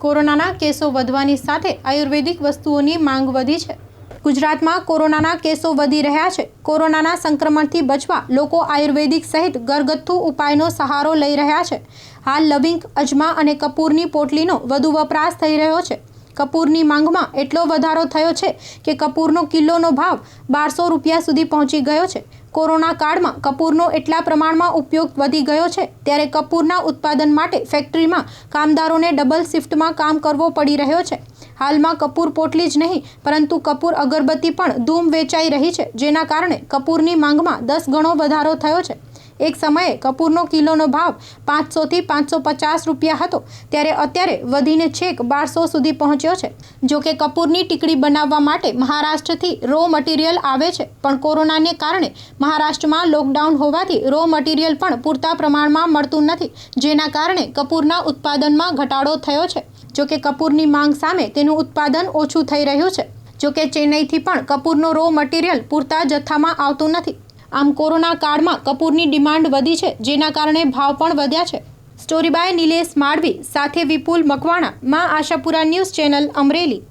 કોરોનાના કેસો વધવાની સાથે આયુર્વેદિક વસ્તુઓની માંગ વધી છે. ગુજરાતમાં કોરોનાના કેસો વધી રહ્યા છે. કોરોનાના સંક્રમણથી બચવા લોકો આયુર્વેદિક સહિત ઘરગથ્થુ ઉપાયનો સહારો લઈ રહ્યા છે. હાલ લવિંગ, અજમા અને કપૂરની પોટલીનો વધુ વપરાશ થઈ રહ્યો છે. કપૂરની માંગમાં એટલો વધારો થયો છે કે કપૂરનો કિલોનો ભાવ બારસો રૂપિયા સુધી પહોંચી ગયો છે. કોરોના કાળમાં કપૂરનો એટલા પ્રમાણમાં ઉપયોગ વધી ગયો છે ત્યારે કપૂરના ઉત્પાદન માટે ફેક્ટરીમાં કામદારોને ડબલ શિફ્ટમાં કામ કરવો પડી રહ્યો છે. હાલમાં કપૂર પોટલી જ નહીં, પરંતુ કપૂર અગરબત્તી પણ ધૂમ વેચાઈ રહી છે, જેના કારણે કપૂરની માંગમાં દસ ગણો વધારો થયો છે. એક સમયે કપૂરનો કિલોનો ભાવ પાંચસોથી પાંચસો પચાસ રૂપિયા હતો, ત્યારે અત્યારે વધીને છેક બારસો સુધી પહોંચ્યો છે. જો કે કપૂરની ટીકડી બનાવવા માટે મહારાષ્ટ્રથી રો મટીરિયલ આવે છે, પણ કોરોનાને કારણે મહારાષ્ટ્રમાં લોકડાઉન હોવાથી રો મટીરિયલ પણ પૂરતા પ્રમાણમાં મળતું નથી, જેના કારણે કપૂરના ઉત્પાદનમાં ઘટાડો થયો છે. જો કે કપૂરની માંગ સામે તેનું ઉત્પાદન ઓછું થઈ રહ્યું છે. જો કે ચેન્નઈથી પણ કપૂરનો રો મટીરિયલ પૂરતા જથ્થામાં આવતું નથી. આમ કોરોના કાળમાં કપૂરની ડિમાન્ડ વધી છે, જેના કારણે ભાવ પણ વધ્યા છે. સ્ટોરી બાય નિલેશ માળવી સાથે વિપુલ મકવાણા, માં આશાપુરા ન્યૂઝ ચેનલ અમરેલી.